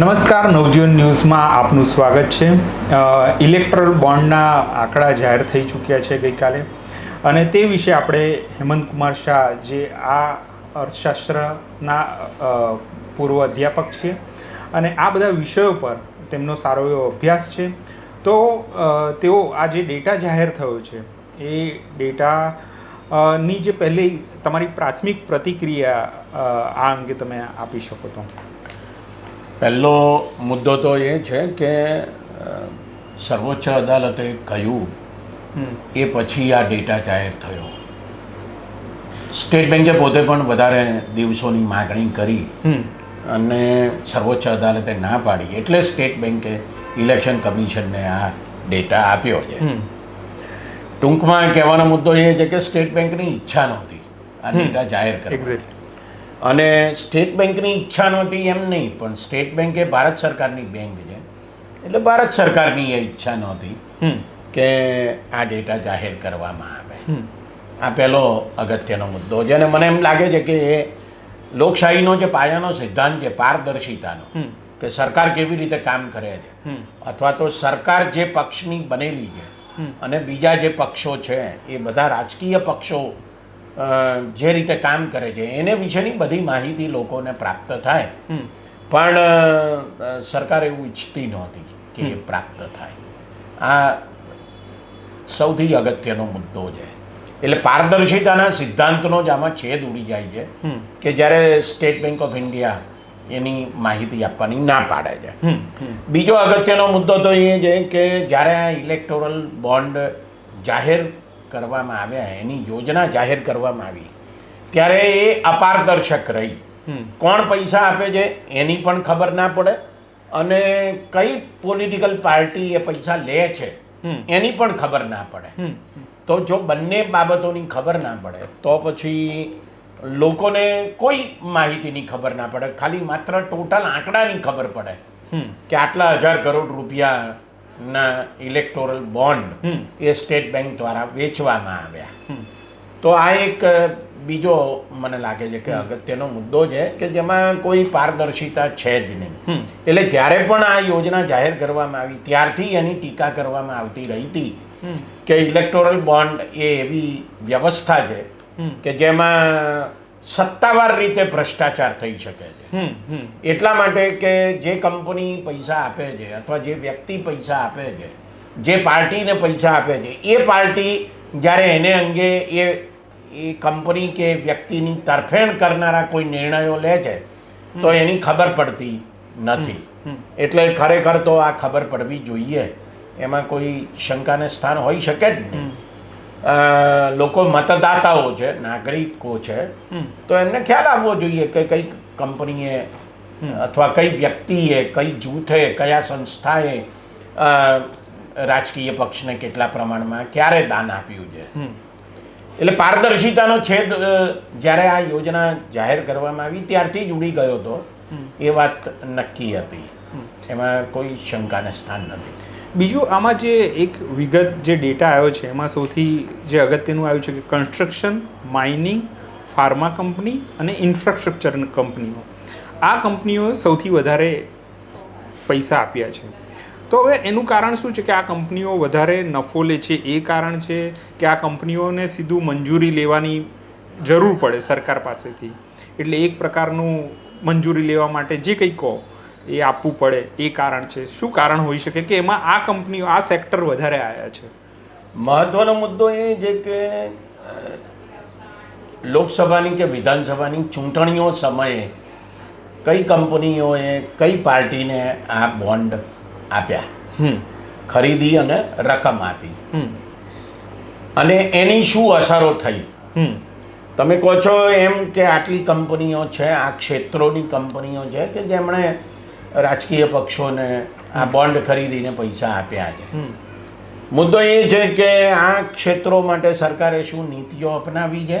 નમસ્કાર, નવજીવન ન્યૂઝમાં આપનું સ્વાગત છે. ઇલેક્ટ્રલ બોન્ડના આંકડા જાહેર થઈ ચૂક્યા છે ગઈકાલે અને તે વિશે આપણે હેમંત કુમાર શાહ, જે આ અર્થશાસ્ત્રના પૂર્વ અધ્યાપક છે અને આ બધા વિષયો પર તેમનો સારો એવો અભ્યાસ છે. તો તેઓ આ જે ડેટા જાહેર થયો છે, એ ડેટા ની જે પહેલી તમારી પ્રાથમિક પ્રતિક્રિયા આ અંગે તમે આપી શકો તો. પહેલો મુદ્દો તો એ છે કે સર્વોચ્ચ અદાલતે કહ્યું એ પછી આ ડેટા જાહેર થયો. સ્ટેટ બેન્કે પોતે પણ વધારે દિવસોની માગણી કરી અને સર્વોચ્ચ અદાલતે ના પાડી. એટલે સ્ટેટ બેન્કે ઇલેક્શન કમિશનને આ ડેટા આપ્યો છે. ટૂંકમાં કહેવાનો મુદ્દો એ છે કે સ્ટેટ બેન્કની ઈચ્છા નહોતી આ ડેટા જાહેર કરે એક્ઝેક્ટ અને સ્ટેટ બેંકની ઈચ્છા નહોતી એમ નહીં પણ સ્ટેટ બેંક એ ભારત સરકારની બેંક છે. એટલે ભારત સરકારની એ ઈચ્છા નહોતી કે આ ડેટા જાહેર કરવામાં આવે. આ પહેલો અગત્યનો મુદ્દો છે. અને મને એમ લાગે છે કે એ લોકશાહીનો જે પાયાનો સિદ્ધાંત છે પારદર્શિતાનો કે સરકાર કેવી રીતે કામ કરે છે. અથવા તો સરકાર જે પક્ષની બનેલી છે અને બીજા જે પક્ષો છે એ બધા રાજકીય પક્ષો જે રીતે કામ કરે છે એને વિશેની બધી માહિતી લોકોને પ્રાપ્ત થાય. પણ સરકાર એવું ઈચ્છતી નહોતી કે એ પ્રાપ્ત થાય. આ સૌથી અગત્યનો મુદ્દો છે. એટલે પારદર્શિતાના સિદ્ધાંતનો જ આમાં છેદ ઉડી જાય છે કે જ્યારે સ્ટેટ બેંક ઓફ ઇન્ડિયા એની માહિતી આપવાની ના પાડે છે. બીજો અગત્યનો મુદ્દો તો એ છે કે જ્યારે આ ઇલેક્ટોરલ બોન્ડ જાહેર કરવામાં આવ્યા એની યોજના જાહેર કરવામાં આવી. ત્યારે એ અપારદર્શક રહી. કોણ પૈસા આપે છે એની પણ ખબર ના પડે. અને કઈ પોલિટિકલ પાર્ટી એ પૈસા લે છે. એની પણ ખબર ના પડે. તો જો બંને બાબતોની ખબર ના પડે તો પછી લોકોને કોઈ માહિતીની ખબર ના પડે. ખાલી માત્ર ટોટલ આંકડાની ખબર પડે કે આટલા હજાર કરોડ રૂપિયાના ઇલેક્ટોરલ બોન્ડ એ સ્ટેટ બેંક દ્વારા વેચવામાં આવ્યા. તો આ એક બીજો મને લાગે છે કે અગત્યનો મુદ્દો છે કે જેમાં કોઈ પારદર્શિતા છે જ નહીં. એટલે જ્યારે પણ આ યોજના જાહેર કરવામાં આવી ત્યારથી એની ટીકા કરવામાં આવતી રહી હતી કે ઇલેક્ટોરલ બોન્ડ એ એવી વ્યવસ્થા છે કે જેમાં સત્તાવાર રીતે ભ્રષ્ટાચાર થઈ શકે છે. એટલા માટે કે જે કંપની પૈસા આપે છે અથવા જે વ્યક્તિ પૈસા આપે છે જે પાર્ટીને પૈસા આપે છે એ પાર્ટી જ્યારે એને અંગે એ એ કંપની કે વ્યક્તિની તરફેણ કરનારા કોઈ નિર્ણયો લે છે તો એની ખબર પડતી નથી. એટલે ખરેખર તો આ ખબર પડવી જોઈએ. એમાં કોઈ શંકાને સ્થાન હોઈ શકે જ નહીં. લોકો મતદાતાઓ છે નાગરિકો છે તો એમને ખ્યાલ આવવો જોઈએ કે કઈ કંપનીએ અથવા કઈ વ્યક્તિએ કઈ જૂથે કયા સંસ્થાએ રાજકીય પક્ષને કેટલા પ્રમાણમાં ક્યારે દાન આપ્યું છે. એટલે પારદર્શિતાનો છેદ જ્યારે આ યોજના જાહેર કરવામાં આવી ત્યારથી જ ઉડી ગયો હતો. એ વાત નક્કી હતી. એમાં કોઈ શંકાને સ્થાન નથી. બીજું આમાં જે એક વિગત જે ડેટા આવ્યો છે, એમાં સૌથી જે અગત્યનું આવ્યું છે કે કન્સ્ટ્રક્શન માઇનિંગ ફાર્મા કંપની અને ઇન્ફ્રાસ્ટ્રક્ચર કંપનીઓ આ કંપનીઓ સૌથી વધારે પૈસા આપ્યા છે. તો હવે એનું કારણ શું છે કે આ કંપનીઓ વધારે નફો લે છે? એ કારણ છે કે આ કંપનીઓને સીધું મંજૂરી લેવાની જરૂર પડે સરકાર પાસેથી. એટલે એક પ્રકારનું મંજૂરી લેવા માટે જે કંઈ કહો એ આપવું પડે એ કારણ છે. શું કારણ હોઈ શકે કે એમાં આ કંપનીઓ આ સેક્ટર વધારે આવ્યા છે? મહત્વનો મુદ્દો એ છે કે લોકસભાની કે વિધાનસભાની ચૂંટણીઓ સમયે કઈ કંપનીઓએ કઈ પાર્ટીને આ બોન્ડ આપ્યા? ખરીદી અને રકમ આપી. અને એની શું અસરો થઈ? હમ. તમે કહો છો એમ કે આટલી કંપનીઓ છે આ ક્ષેત્રોની કંપનીઓ છે કે જેમણે રાજકીય પક્ષોને આ બોન્ડ ખરીદીને પૈસા આપ્યા છે. મુદ્દો એ છે કે આ ક્ષેત્રો માટે સરકારે શું નીતિઓ અપનાવી છે?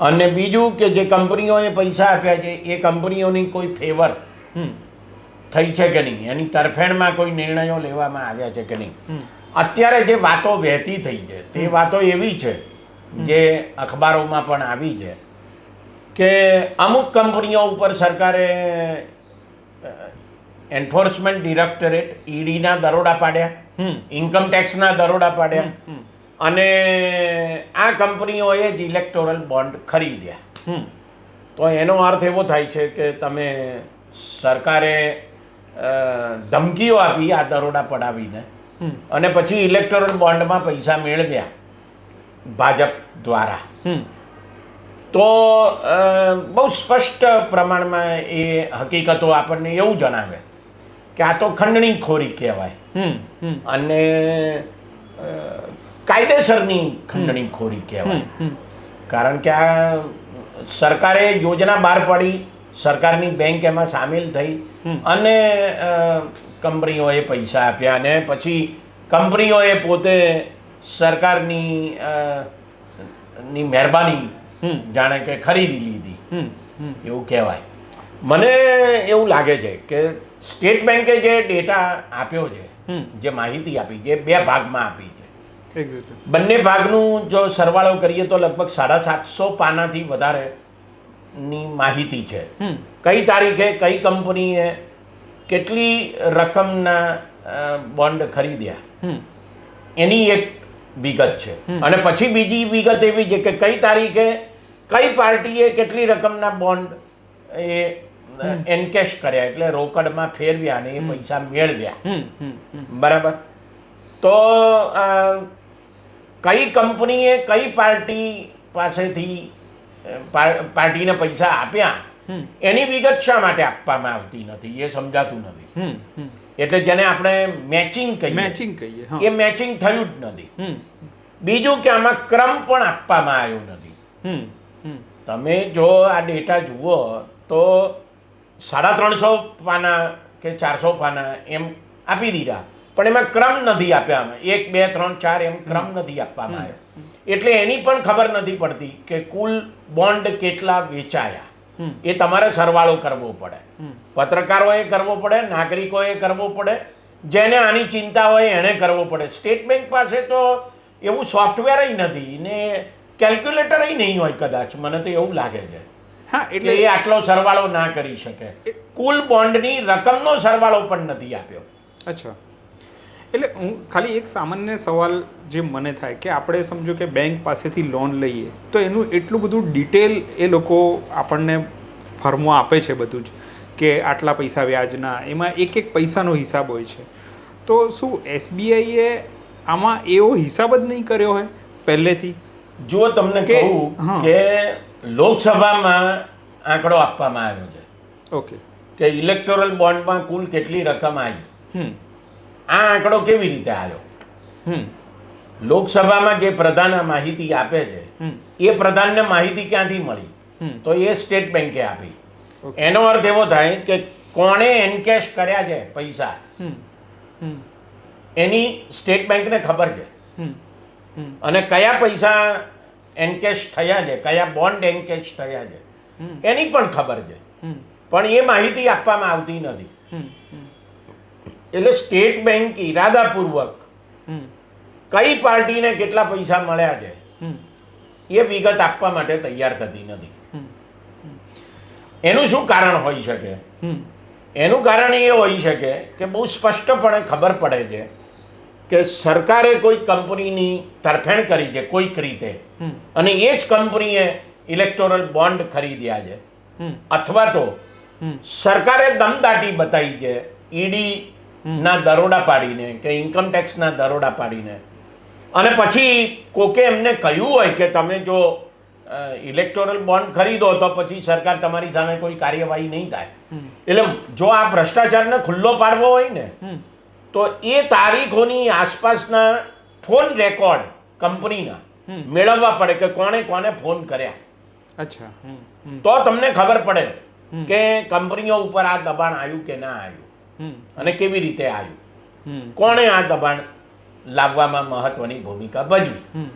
અને બીજું કે જે કંપનીઓએ પૈસા આપ્યા છે એ કંપનીઓની કોઈ ફેવર થઈ છે કે નહીં? એની તરફેણમાં કોઈ નિર્ણયો લેવામાં આવ્યા છે કે નહીં? અત્યારે જે વાતો વહેતી થઈ છે તે વાતો એવી છે જે અખબારોમાં પણ આવી છે કે અમુક કંપનીઓ ઉપર સરકારે એન્ફોર્સમેન્ટ ડિરેક્ટરેટ ઈડીના દરોડા પાડ્યા ઇન્કમ ટેક્સના દરોડા પાડ્યા અને આ કંપનીઓએ જ ઇલેક્ટોરલ બોન્ડ ખરીદ્યા. હમ. તો એનો અર્થ એવો થાય છે કે તમે સરકારે ધમકીઓ આપી આ દરોડા પડાવીને અને પછી ઇલેક્ટોરલ બોન્ડમાં પૈસા મેળવ્યા ભાજપ દ્વારા. તો બહુ સ્પષ્ટ પ્રમાણમાં એ હકીકતો આપણને એવું જણાવે કે આ તો ખંડણીખોરી કહેવાય. હમ હમ. અને કાયદેસરની કાયદેસરની ખંડણીખોરી કહેવાય. કારણ કે આ સરકારે યોજના બહાર પાડી સરકારની બેંક એમાં સામેલ થઈ અને કંપનીઓએ પૈસા આપ્યા અને પછી કંપનીઓએ પોતે સરકારની ની મહેરબાની જાણે કે ખરીદી લીધી. એવું કહેવાય. મને એવું લાગે છે કે સ્ટેટ બેંકે જે ડેટા આપ્યો છે જે માહિતી આપી છે બે ભાગમાં આપી છે. બંને ભાગનું જો સરવાળો કરીએ તો લગભગ સાડા સાતસો પાનાથી વધારે ની માહિતી છે. હમ. કઈ તારીખે કઈ કંપનીએ કેટલી રકમના બોન્ડ ખરીદ્યા? એની એક વિગત છે. અને પછી બીજી વિગત એવી છે કે કઈ તારીખે કઈ પાર્ટીએ કેટલી રકમના બોન્ડ એ એનકેશ કર્યા એટલે રોકડમાં ફેરવ્યા અને એ પૈસા મેળવ્યા. બરાબર? તો કઈ કંપનીએ કઈ પાર્ટી પાસેથી પાર્ટીને પૈસા આપ્યા? એની વિગત શા માટે આપવામાં આવતી નથી? એ સમજાતું નથી. એટલે જેને આપણે મેચિંગ કહીએ. મેચિંગ કહીએ એ મેચિંગ થયું જ નથી. બીજું કે આમાં ક્રમ પણ આપવામાં આવ્યો નથી. તમે જો આ ડેટા જુઓ તો સાડા ત્રણસો પાના કે ચારસો પાના એમ આપી દીધા. પણ એમાં ક્રમ નથી આપ્યા અમે એક બે ત્રણ ચાર એમ ક્રમ નથી આપવામાં આવ્યો. એટલે એની પણ ખબર નથી પડતી કે કુલ બોન્ડ કેટલા વેચાયા. એ તમારે સરવાળો કરવો પડે. પત્રકારોએ કરવો પડે નાગરિકોએ કરવો પડે. જેને આની ચિંતા હોય એણે કરવો પડે. સ્ટેટ બેંક પાસે તો એવું સોફ્ટવેર નથી ને કેલ્ક્યુલેટરય નહીં હોય કદાચ. મને તો એવું લાગે છે. હા એટલે એ આટલો સરવાળો ના કરી શકે. કુલ બોન્ડની રકમનો સરવાળો પણ નથી આપ્યો. અચ્છા. એટલે હું ખાલી એક સામાન્ય સવાલ જે મને થાય કે આપણે સમજો કે બેંક પાસેથી લોન લઈએ તો એનું એટલું બધું ડિટેલ એ લોકો આપણને ફર્મો આપે છે બધું જ કે આટલા પૈસા વ્યાજના એમાં એક એક પૈસાનો હિસાબ હોય છે. તો શું એસબીઆઈએ આમાં એવો હિસાબ જ નહીં કર્યો હોય પહેલેથી? જો તમને કહું કે લોકસભામાં આંકડો આપવામાં આવ્યો છે ઓકે. કે ઇલેક્ટોરલ બોન્ડમાં કુલ કેટલી રકમ આવી? આ આંકડો કેવી રીતે આવ્યો? લોકસભામાં જે પ્રધાન આ માહિતી આપે છે એ પ્રધાનને માહિતી ક્યાંથી મળી? તો એ સ્ટેટ બેન્કે આપી. એનો અર્થ એવો થાય કે કોણે એનકેશ કર્યા છે પૈસા? એની સ્ટેટ બેંકને ખબર છે. અને કયા પૈસા એનકેશ થયા છે કયા બોન્ડ એન્કેશ થયા છે. એની પણ ખબર છે. પણ એ માહિતી આપવામાં આવતી નથી. એટલે સ્ટેટ બેંક ઈરાદાપૂર્વક કઈ પાર્ટીને કેટલા પૈસા મળ્યા છે એ વિગત આપવા માટે તૈયાર થતી નથી. એનું શું કારણ હોઈ શકે? એનું કારણ એ હોઈ શકે કે બહુ સ્પષ્ટપણે ખબર પડે છે કે સરકારે કોઈ કંપનીની તરફેણ કરી છે કોઈક રીતે. અને એ જ કંપનીએ ઇલેક્ટોરલ બોન્ડ ખરીદ્યા છે. અથવા તો સરકારે દમદાટી બતાવી છે ઈડી ના દરોડા પાડીને કે ઇન્કમ ટેક્સના દરોડા પાડીને. અને પછી કોકે એમને કહ્યું હોય કે તમે જો ઇલેક્ટોરલ બોન્ડ ખરીદો તો પછી સરકાર તમારી સામે કોઈ કાર્યવાહી નહીં થાય. એટલે જો આ ભ્રષ્ટાચારને ખુલ્લો પાડવો હોય ને તો એ તારીખોની આસપાસના ફોન રેકોર્ડ કંપનીના. મેળવવા પડે કે કોણે કોને ફોન કર્યા. અચ્છા. તો તમને ખબર પડે કે કંપનીઓ ઉપર આ દબાણ આવ્યું કે ના આવ્યું? અને કેવી રીતે આવ્યું? કોણે આ દબાણ લાવવામાં મહત્વની ભૂમિકા ભજવી.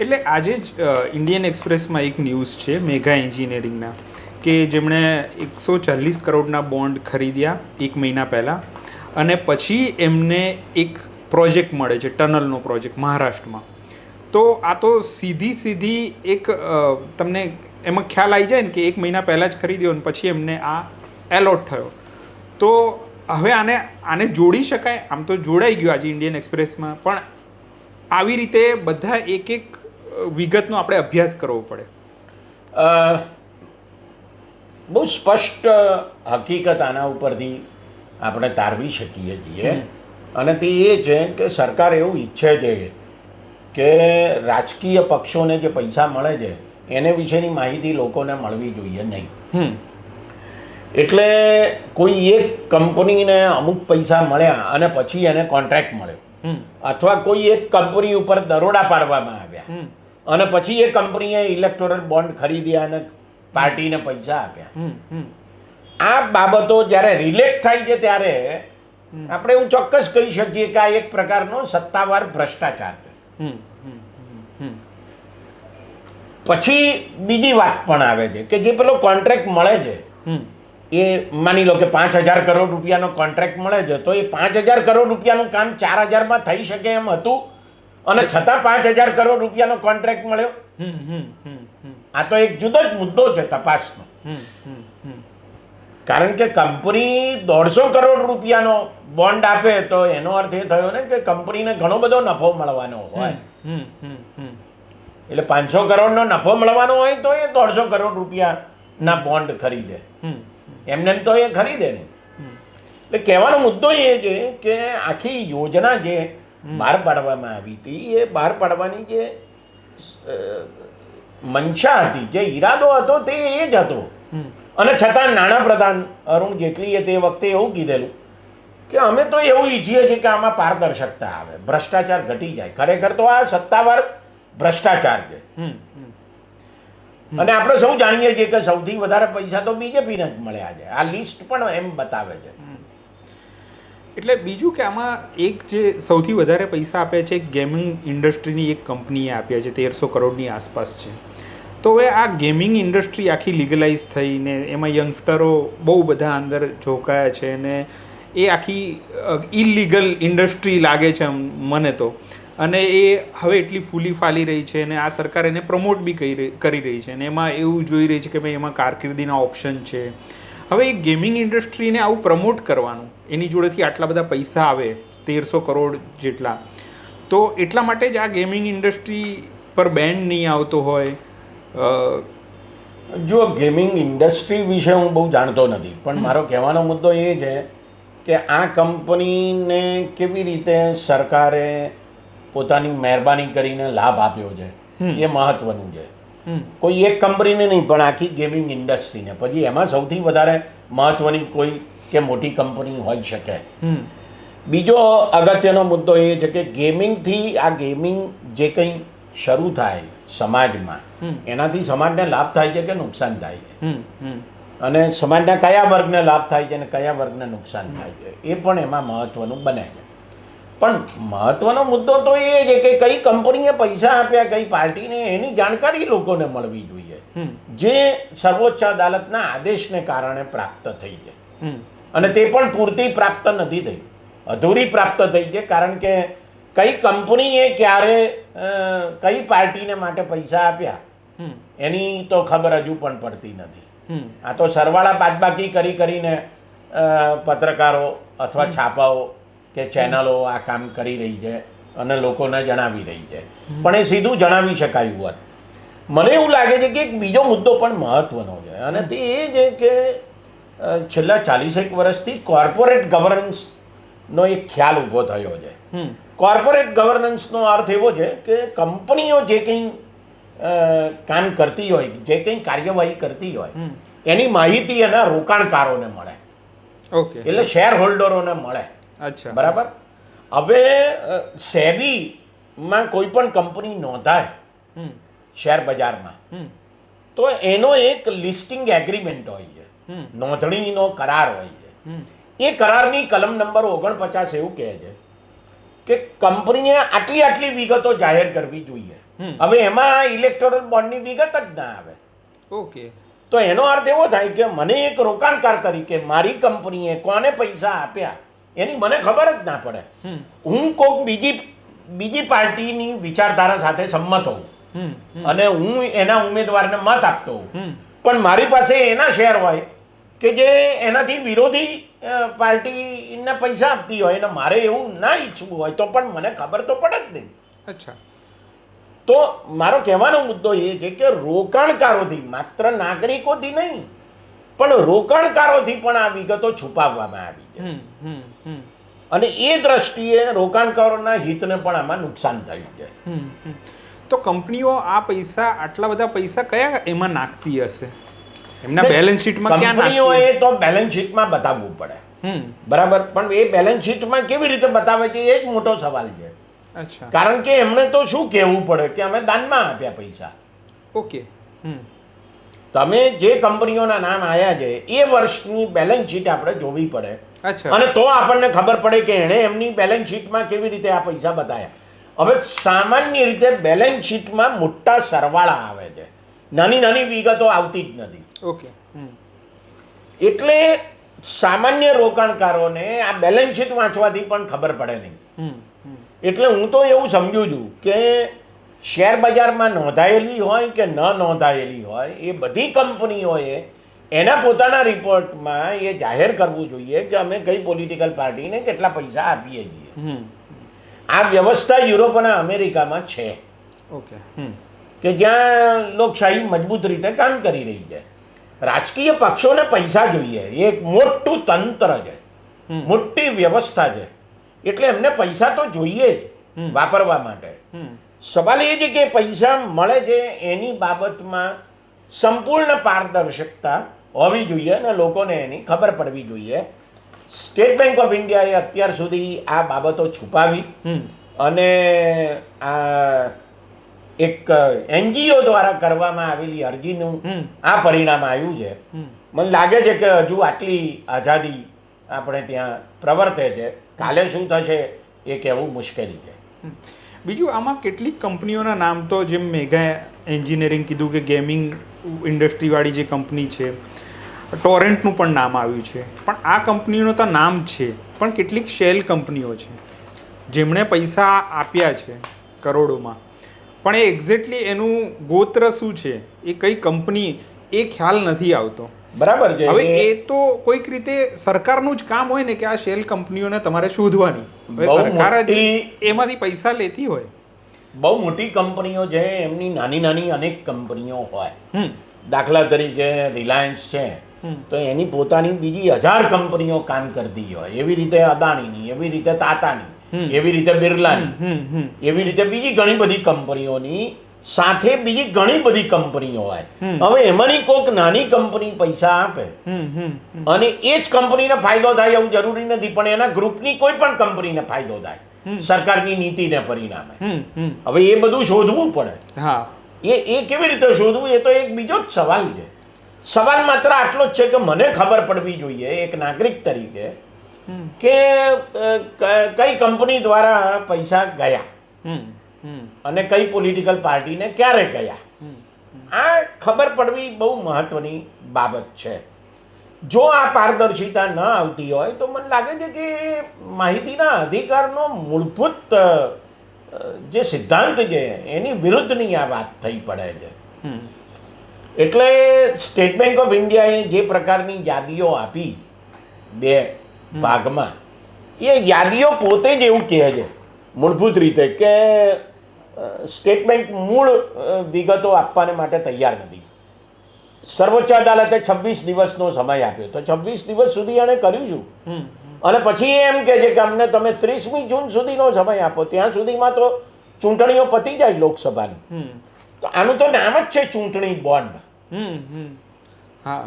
એટલે આજે જ ઇન્ડિયન એક્સપ્રેસમાં એક ન્યૂઝ છે મેગા એન્જિનિયરિંગના કે જેમણે એકસો ચાલીસ કરોડના બોન્ડ ખરીદ્યા એક મહિના પહેલાં. અને પછી એમને એક પ્રોજેક્ટ મળે છે, ટનલનો પ્રોજેક્ટ મહારાષ્ટ્રમાં. તો આ તો સીધી સીધી એક તમને એમાં ખ્યાલ આવી જાય ને કે એક મહિના પહેલાં જ ખરીદ્યો ને પછી એમને આ એલોટ થયો. તો હવે આને આને જોડી શકાય? આમ તો જોડાઈ ગયું આજે ઇન્ડિયન એક્સપ્રેસમાં, પણ આવી રીતે બધા એક એક વિગતનો આપણે અભ્યાસ કરવો પડે. બહુ સ્પષ્ટ હકીકત આના ઉપરથી આપણે તારવી શકીએ છીએ. અને તે એ છે કે સરકાર એવું ઈચ્છે છે કે રાજકીય પક્ષોને જે પૈસા મળે છે એને વિશેની માહિતી લોકોને મળવી જોઈએ નહીં. એટલે કોઈ એક કંપનીને અમુક પૈસા મળ્યા અને પછી એને કોન્ટ્રાક્ટ મળ્યો. અથવા કોઈ એક કંપની ઉપર દરોડા પાડવામાં આવ્યા. અને પછી એ કંપનીએ ઇલેક્ટોરલ બોન્ડ ખરીદ્યા અને પાર્ટીને પૈસા આપ્યા. આ બાબતો જ્યારે રિલેટ થાય છે ત્યારે આપણે એવું ચોક્કસ કહી શકીએ કે આ એક પ્રકારનો સત્તાવાર ભ્રષ્ટાચાર છે. પછી બીજી વાત પણ આવે છે કે જે પેલો કોન્ટ્રાક્ટ મળે છે એ માની લો કે પાંચ હજાર કરોડ રૂપિયાનો કોન્ટ્રાક્ટ મળે છે તો એ પાંચ હજાર કરોડ રૂપિયાનું કામ ચાર હજારમાં થઈ શકે એમ હતું અને છતાં પાંચ હજાર કરોડ રૂપિયાનો કોન્ટ્રાક્ટ મળ્યો? આ તો એક જુદો જ મુદ્દો છે તપાસનો. કારણ કે કંપની દોઢસો કરોડ રૂપિયાનો બોન્ડ આપે તો એનો અર્થ એ થયો ને કે કંપનીને ઘણો બધો નફો મળવાનો હોય. એટલે પાંચસો કરોડનો નફો મળવાનો હોય તો એ દોઢસો કરોડ રૂપિયાના બોન્ડ ખરીદે. હમ એમને તો એ ખરીદે ને એટલે કહેવાનો મુદ્દો એ છે કે આખી યોજના જે બહાર પાડવામાં આવી હતી એ બહાર પાડવાની જે મંશા હતી જે ઈરાદો હતો તે એ જ હતો. અને છતાં નાણાપ્રધાન અરુણ જેટલીએ તે વખતે એવું કીધેલું કે અમે તો એવું ઈચ્છીએ છીએ કે આમાં પારદર્શકતા આવે ભ્રષ્ટાચાર ઘટી જાય. ખરેખર તો આ સત્તાવાર ભ્રષ્ટાચાર છે. અને આપણે સૌ જાણીએ છીએ કે સૌથી વધારે પૈસા તો બીજેપીને જ મળ્યા છે. આ લિસ્ટ પણ એમ બતાવે છે. એટલે બીજું કે આમાં એક જે સૌથી વધારે પૈસા આપ્યા છે ગેમિંગ ઇન્ડસ્ટ્રીની એક કંપનીએ આપ્યા છે તેરસો કરોડની આસપાસ છે. તો હવે આ ગેમિંગ ઇન્ડસ્ટ્રી આખી લીગલાઇઝ થઈને એમાં યંગસ્ટરો બહુ બધા અંદર જોકાયા છે અને એ આખી ઇલીગલ ઇન્ડસ્ટ્રી લાગે છે મને તો. અને એ હવે એટલી ફૂલી ફાલી રહી છે અને આ સરકાર એને પ્રમોટ બી કરી રહી- છે અને એમાં એવું જોઈ રહી છે કે ભાઈ એમાં કારકિર્દીના ઓપ્શન છે. હવે એ ગેમિંગ ઇન્ડસ્ટ્રીને આવું પ્રમોટ કરવાનું, એની જોડેથી આટલા બધા પૈસા આવે, તેરસો કરોડ જેટલા. તો એટલા માટે જ આ ગેમિંગ ઇન્ડસ્ટ્રી પર બેન્ડ નહીં આવતો હોય જો ગેમિંગ ઇન્ડસ્ટ્રી વિશે હું બહુ જાણતો નથી પણ મારો કહેવાનો મુદ્દો એ છે કે આ કંપનીને કેવી રીતે સરકારે પોતાની મહેરબાની કરીને લાભ આપ્યો છે એ મહત્વનું છે. કોઈ એક કંપનીને નહીં પણ આખી ગેમિંગ ઇન્ડસ્ટ્રીને. પછી એમાં સૌથી વધારે મહત્વની કોઈ કે મોટી કંપની હોઈ શકે. બીજો અગત્યનો મુદ્દો એ છે કે ગેમિંગથી આ ગેમિંગ જે કંઈ શરૂ થાય સમાજમાં. એનાથી સમાજને લાભ થાય છે કે નુકસાન થાય છે? અને સમાજના કયા વર્ગને લાભ થાય છે અને કયા વર્ગને નુકસાન થાય છે? એ પણ એમાં મહત્વનું બને છે. પણ મહત્વનો મુદ્દો તો એ છે કે કઈ કંપનીએ પૈસા આપ્યા કઈ પાર્ટીને એની જાણકારી લોકોને મળવી જોઈએ. જે સર્વોચ્ચ અદાલતના આદેશને કારણે પ્રાપ્ત થઈ છે. અને તે પણ પૂરતી પ્રાપ્ત નથી થઈ. અધૂરી પ્રાપ્ત થઈ છે કારણ કે કઈ કંપનીએ ક્યારે કઈ પાર્ટીને માટે પૈસા આપ્યા? એની તો ખબર હજુ પણ પડતી નથી. આ તો સરવાળા બાદબાકી કરી કરીને પત્રકારો અથવા છાપાઓ કે ચેનલો આ કામ કરી રહી છે અને લોકોને જણાવી રહી છે. પણ એ સીધું જણાવી શકાયું હોત. મને એવું લાગે છે કે એક બીજો મુદ્દો પણ મહત્વનો છે. અને તે એ છે કે છેલ્લા ચાલીસેક વર્ષથી કોર્પોરેટ ગવર્નન્સનો એક ખ્યાલ ઊભો થયો છે. કોર્પોરેટ ગવર્નન્સનો અર્થ એવો છે કે કંપનીઓ જે કંઈ કામ કરતી હોય જે કંઈ કાર્યવાહી કરતી હોય એની માહિતી એના રોકાણકારોને મળે. ઓકે. એટલે શેર હોલ્ડરોને મળે. અચ્છા. બરાબર? હવે સેબીમાં કોઈ પણ કંપની નોંધાય શેર બજારમાં હમ, તો એનો એક લિસ્ટિંગ એગ્રીમેન્ટ હોય છે. નોંધણીનો કરાર હોય છે. એ કરારની કલમ નંબર ઓગણપચાસ એવું કહે છે કે કંપનીએ આટલી આટલી વિગતો જાહેર કરવી જોઈએ. હવે એમાં ઇલેક્ટોરલ બોન્ડની વિગત જ ના આવે. ઓકે તો એનો અર્થ એવો થાય કે મને એક રોકાણકાર તરીકે મારી કંપનીએ કોને પૈસા આપ્યા એની મને ખબર જ ના પડે. હું કોઈક બીજી બીજી પાર્ટીની વિચારધારા સાથે સંમત હોઉં. અને હું એના ઉમેદવારને મત આપતો હોઉં. પણ મારી પાસે એના શેર હોય કે જે એનાથી વિરોધી પાર્ટીને પૈસા આપતી હોય અને મારે એવું ના ઈચ્છવું હોય તો પણ મને ખબર તો પડે જ નહીં. અચ્છા. તો મારો કહેવાનો મુદ્દો એ છે કે રોકાણકારોથી માત્ર નાગરિકોથી નહીં પણ રોકાણકારોથી પણ આ વિગતો છુપાવવામાં આવી છે. હમ હમ હમ. અને એ દ્રષ્ટિએ રોકાણકારોના હિતને પણ આમાં નુકસાન થયું છે. તો કંપનીઓ આ પૈસા આટલા બધા પૈસા કયા એમાં નાખતી હશે? એમના બેલેન્સ શીટમાં ક્યાં કંપનીઓએ તો બેલેન્સ શીટમાં બતાવવું પડે. બરાબર? પણ એ બેલેન્સ શીટમાં કેવી રીતે બતાવે છે એ જ મોટો સવાલ છે. અચ્છા. કારણ કે એમણે તો શું કહેવું પડે કે અમે દાનમાં આપ્યા પૈસા. ઓકે. તમે જે કંપનીઓના નામ આવ્યા છે એ વર્ષની બેલેન્સ શીટ આપણે જોવી પડે. અચ્છા. અને તો આપણને ખબર પડે કે એણે એમની બેલેન્સ શીટમાં કેવી રીતે આ પૈસા બતાવ્યા હવે સામાન્ય રીતે બેલેન્સ શીટમાં મોટા સરવાળા આવે છે. નાની નાની વિગતો આવતી જ નથી. ઓકે. એટલે સામાન્ય રોકાણકારોને આ બેલેન્સ શીટ વાંચવાથી પણ ખબર પડે નહીં. એટલે હું તો એવું સમજુ છું કે શેર બજારમાં નોંધાયેલી હોય કે ન નોંધાયેલી હોય એ બધી કંપનીઓએ એના પોતાના રિપોર્ટમાં એ જાહેર કરવું જોઈએ કે અમે કઈ પોલિટિકલ પાર્ટીને કેટલા પૈસા આપીએ છીએ. આ વ્યવસ્થા યુરોપ અને અમેરિકામાં છે. ઓકે. કે જ્યાં લોકશાહી મજબૂત રીતે કામ કરી રહી છે. રાજકીય પક્ષોને પૈસા જોઈએ. એ એક મોટું તંત્ર છે. મોટી વ્યવસ્થા છે. એટલે એમને પૈસા તો જોઈએ જ. વાપરવા માટે. સવાલ એ છે કે પૈસા મળે છે એની બાબતમાં સંપૂર્ણ પારદર્શકતા હોવી જોઈએ અને લોકોને એની ખબર પડવી જોઈએ. સ્ટેટ બેંક ઓફ ઇન્ડિયાએ અત્યાર સુધી આ બાબતો છુપાવી અને આ એક એનજીઓ દ્વારા કરવામાં આવેલી અરજીનું આ પરિણામ આવ્યું છે. મને લાગે છે કે હજુ આટલી આઝાદી આપણે ત્યાં પ્રવર્તે છે. કાલે શું થશે એ કહેવું મુશ્કેલ છે. બીજું આમાં કેટલીક કંપનીઓના નામ તો જેમ મેગા એન્જિનિયરિંગ કીધું કે ગેમિંગ ઇન્ડસ્ટ્રીવાળી જે કંપની છે ટોરેન્ટનું પણ નામ આવ્યું છે. પણ આ કંપનીનું તો નામ છે. પણ કેટલીક શેલ કંપનીઓ છે. જેમણે પૈસા આપ્યા છે કરોડોમાં. પણ એ એક્ઝેક્ટલી એનું ગોત્ર શું છે? એ કઈ કંપની એ ખ્યાલ નથી આવતો. બરાબર છે હવે એ તો કોઈક રીતે સરકારનું જ કામ હોય ને કે આ શેલ કંપનીઓને તમારે શોધવાની. સરકાર જ એમાંથી પૈસા લેતી હોય. બહુ મોટી કંપનીઓ છે એમની નાની નાની અનેક કંપનીઓ હોય. દાખલા તરીકે રિલાયન્સ છે તો એની પોતાની બીજી હજાર કંપનીઓ કામ કરતી હોય. એવી રીતે અદાણીની એવી રીતે તાતાની. એવી રીતે બિરલાની. એવી રીતે બીજી ઘણી બધી કંપનીઓની સાથે બીજી ઘણી બધી કંપનીઓ હોય. હવે એમાંની કોઈક નાની કંપની પૈસા આપે. અને એ જ કંપનીને ફાયદો થાય એવું જરૂરી નથી પણ એના ગ્રુપની કોઈ પણ કંપનીને ફાયદો થાય. સરકારની નીતિને પરિણામે. હવે એ બધું શોધવું પડે. હા. એ એ કેવી રીતે શોધવું એ તો એક બીજો જ સવાલ છે. સવાલ માત્ર આટલો જ છે કે મને ખબર પડવી જોઈએ એક નાગરિક તરીકે. કે કઈ કંપની દ્વારા પૈસા ગયા? અને કઈ પોલિટિકલ પાર્ટીને ક્યારે ગયા? આ ખબર પડવી બહુ મહત્વની બાબત છે. જો આ પારદર્શિતા ન આવતી હોય તો મને લાગે છે કે માહિતીના અધિકારનો મૂળભૂત જે સિદ્ધાંત છે એની વિરુદ્ધની આ વાત થઈ પડે છે. એટલે સ્ટેટ બેંક ઓફ ઇન્ડિયાએ જે પ્રકારની યાદીઓ આપી બે ભાગમાં એ યાદીઓ પોતે જ એવું કહે છે. મૂળભૂત રીતે કે સ્ટેટ બેંક મૂળ વિગતો આપવાને માટે તૈયાર નથી. સર્વોચ્ચ અદાલતે છવ્વીસ દિવસનો સમય આપ્યો. તો છવ્વીસ દિવસ સુધી એણે કર્યું છું અને પછી એમ કહે છે કે અમને તમે ત્રીસમી જૂન સુધીનો સમય આપો. ત્યાં સુધીમાં તો ચૂંટણીઓ પતી જાય લોકસભાની. તો આનું તો નામ જ છે ચૂંટણી બોન્ડ.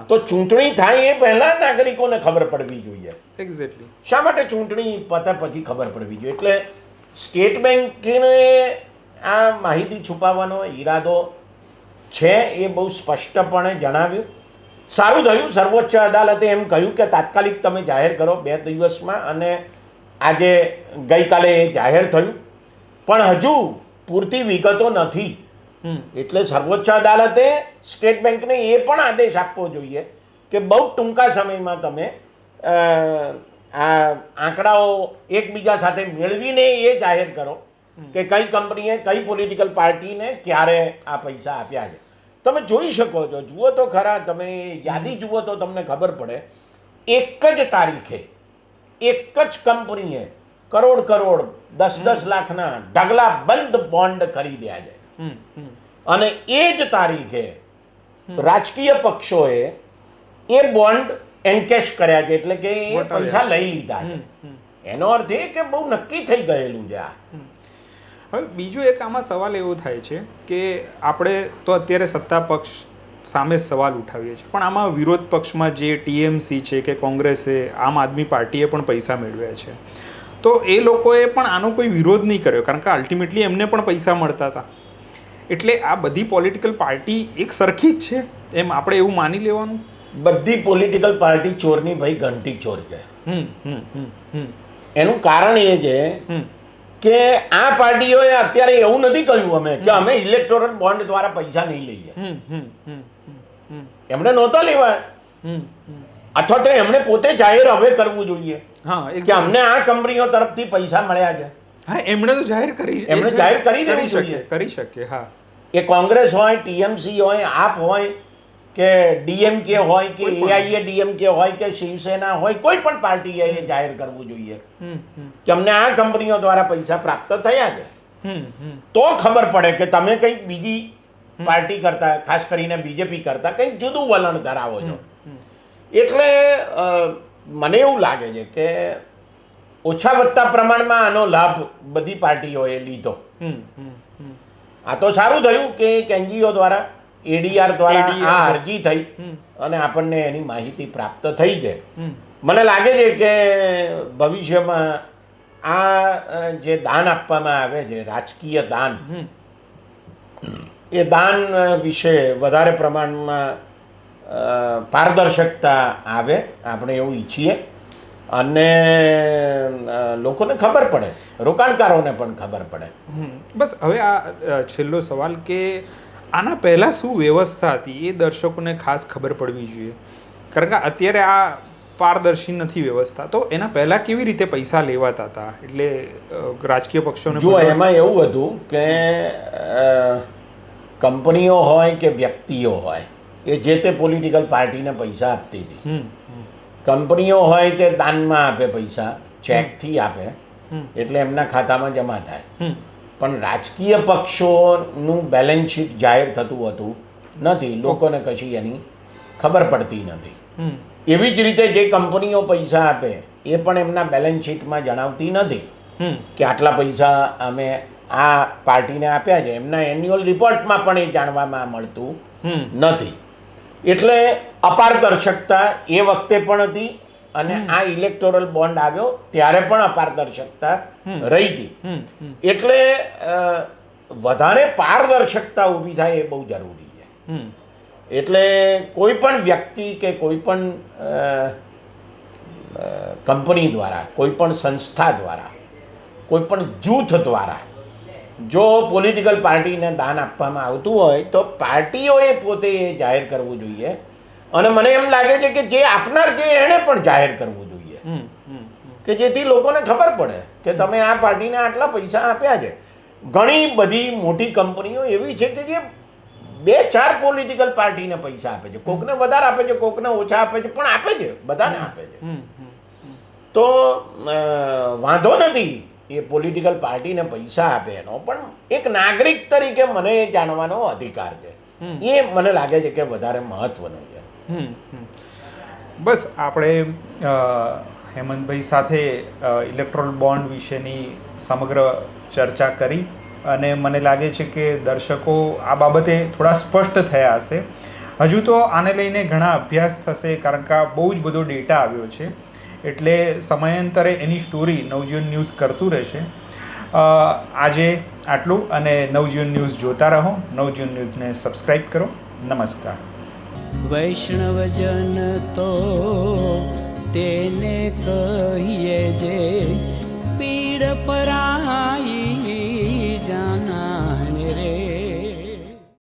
તો ચૂંટણી થાય એ પહેલા નાગરિકોને ખબર પડવી જોઈએ. એક્ઝેક્ટલી શા માટે ચૂંટણી પતા પછી ખબર પડવી જોઈએ? એટલે સ્ટેટ બેંકને આ માહિતી છુપાવવાનો ઈરાદો છે એ બહુ સ્પષ્ટપણે જણાવ્યું. સારું થયું સર્વોચ્ચ અદાલતે એમ કહ્યું કે તાત્કાલિક તમે જાહેર કરો બે દિવસમાં અને આજે ગઈકાલે એ જાહેર થયું. પણ હજુ પૂરતી વિગતો નથી. એટલે સર્વોચ્ચ અદાલતે સ્ટેટ બેંકને એ પણ આદેશ આપવો જોઈએ કે બહુ ટૂંકા સમયમાં તમે આ આંકડાઓ એકબીજા સાથે મેળવીને એ જાહેર કરો કે કઈ કંપનીએ કઈ પોલિટિકલ પાર્ટીને ક્યારે આ પૈસા આપ્યા છે. તમે જોઈ શકો છો જુઓ તો ખરા તમે યાદી જુઓ તો તમને ખબર પડે એક જ તારીખે એક જ કંપનીએ કરોડ કરોડ દસ દસ લાખના ઢગલા બંધ બોન્ડ ખરીદ્યા છે. અને એ જ તારીખે રાજકીય પક્ષોએ એ બોન્ડ એન્કેશ કર્યા છે એટલે કે એ પૈસા લઈ લીધા છે. એનો અર્થ એ કે બહુ નક્કી થઈ ગયેલું છે આ. હવે બીજું એક આમાં સવાલ એવો થાય છે કે આપણે તો અત્યારે સત્તા પક્ષ સામે સવાલ ઉઠાવીએ છીએ પણ આમાં વિરોધ પક્ષમાં જે ટીએમસી છે કે કોંગ્રેસે આમ આદમી પાર્ટીએ પણ પૈસા મેળવ્યા છે. તો એ લોકોએ પણ આનો કોઈ વિરોધ નહીં કર્યો કારણ કે અલ્ટિમેટલી એમને પણ પૈસા મળતા હતા. એટલે આ બધી પોલિટિકલ પાર્ટી એક સરખી જ છે? એમ આપણે એવું માની લેવાનું? બધી પોલિટિકલ પાર્ટી ચોરની ભાઈ ઘંટી ચોર છે. એનું કારણ એ છે કે આ પાર્ટીઓએ અત્યારે એવું નથી કહ્યું અમે કે અમે ઇલેક્ટોરલ બોન્ડ દ્વારા પૈસા નહીં લઈએ. એમણે નહોતા લેવા અથવા તો એમણે પોતે જાહેર હવે કરવું જોઈએ. હા કે અમને આ કંપનીઓ તરફથી પૈસા મળ્યા છે. હા એમણે તો જાહેર કરી એમણે જાહેર કરી દેવી શકે જોઈએ. કરી શકે હા. એ કોંગ્રેસ હોય ટીએમસી હોય આપ હોય કે ડીએમકે હોય કે એઆઈએ ડીએમકે હોય કે શિવસેના હોય કોઈ પણ પાર્ટીએ એ જાહેર કરવું જોઈએ. કે અમને આ કંપનીઓ દ્વારા પૈસા પ્રાપ્ત થયા છે. તો ખબર પડે કે તમે કંઈક બીજી પાર્ટી કરતા ખાસ કરીને બીજેપી કરતા કંઈક જુદું વલણ ધરાવો છો. એટલે મને એવું લાગે છે કે ઓછા વધતા પ્રમાણમાં આનો લાભ બધી પાર્ટીઓએ લીધો. આ તો સારું થયું કે એક એનજીઓ દ્વારા એડીઆર દ્વારા આ અરજી થઈ અને આપણને એની માહિતી પ્રાપ્ત થઈ છે મને લાગે છે કે ભવિષ્યમાં આ જે દાન આપવામાં આવે છે રાજકીય દાન એ દાન વિશે વધારે પ્રમાણમાં પારદર્શકતા આવે આપણે એવું ઈચ્છીએ. અને લોકોને ખબર પડે. રોકાણકારોને પણ ખબર પડે. બસ હવે આ છેલ્લો સવાલ કે આના પહેલાં શું વ્યવસ્થા હતી? એ દર્શકોને ખાસ ખબર પડવી જોઈએ. કારણ કે અત્યારે આ પારદર્શી નથી વ્યવસ્થા. તો એના પહેલાં કેવી રીતે પૈસા લેવાતા હતા? એટલે રાજકીય પક્ષોને જો એમાં એવું હતું કે કંપનીઓ હોય કે વ્યક્તિઓ હોય એ જે તે પોલિટિકલ પાર્ટીને પૈસા આપતી હતી. કંપનીઓ હોય તે દાનમાં આપે પૈસા ચેકથી આપે. એટલે એમના ખાતામાં જમા થાય. પણ રાજકીય પક્ષોનું બેલેન્સ શીટ જાહેર થતું હતું નથી. લોકોને કશી એની ખબર પડતી નથી. એવી જ રીતે જે કંપનીઓ પૈસા આપે એ પણ એમના બેલેન્સ શીટમાં જણાવતી નથી. કે આટલા પૈસા અમે આ પાર્ટીને આપ્યા છે. એમના એન્યુઅલ રિપોર્ટમાં પણ એ જાણવામાં મળતું નથી. એટલે અપારદર્શકતા એ વખતે પણ હતી અને આ ઇલેક્ટોરલ બોન્ડ આવ્યો ત્યારે પણ અપારદર્શકતા રહી હતી. એટલે વધારે પારદર્શકતા ઊભી થાય એ બહુ જરૂરી છે. એટલે કોઈ પણ વ્યક્તિ કે કોઈ પણ કંપની દ્વારા કોઈ પણ સંસ્થા દ્વારા કોઈ પણ જૂથ દ્વારા જો પોલિટિકલ પાર્ટીને દાન આપવામાં આવતું હોય તો પાર્ટીઓએ પોતે એ જાહેર કરવું જોઈએ. અને મને એમ લાગે છે કે જે આપનાર છે એણે પણ જાહેર કરવું જોઈએ. કે જેથી લોકોને ખબર પડે કે તમે આ પાર્ટીને આટલા પૈસા આપ્યા છે. ઘણી બધી મોટી કંપનીઓ એવી છે કે જે બે ચાર પોલિટિકલ પાર્ટીને પૈસા આપે છે. કોકને વધારે આપે છે કોકને ઓછા આપે છે પણ આપે છે બધાને આપે છે. તો વાંધો નથી. એ પોલિટિકલ પાર્ટીને પૈસા આપે એનો. પણ એક નાગરિક તરીકે મને એ જાણવાનો અધિકાર છે. એ મને લાગે છે કે વધારે મહત્વનો છે. બસ આપણે હેમંતભાઈ સાથે ઇલેક્ટ્રોલ બોન્ડ વિશેની સમગ્ર ચર્ચા કરી અને મને લાગે છે કે દર્શકો આ બાબતે થોડા સ્પષ્ટ થયા હશે. હજુ તો આને લઈને ઘણા અભ્યાસ થશે કારણ કે આ બહુ જ બધો ડેટા આવ્યો છે. એટલે સમયાંતરે એની સ્ટોરી નવજીવન ન્યૂઝ કરતું રહેશે. આજે આટલું અને નવજીવન ન્યૂઝ જોતા રહો. નવજીવન ન્યૂઝને સબસ્ક્રાઈબ કરો. નમસ્કાર. વૈષ્ણવજન તો તેને કહીએ જે પીડ પરા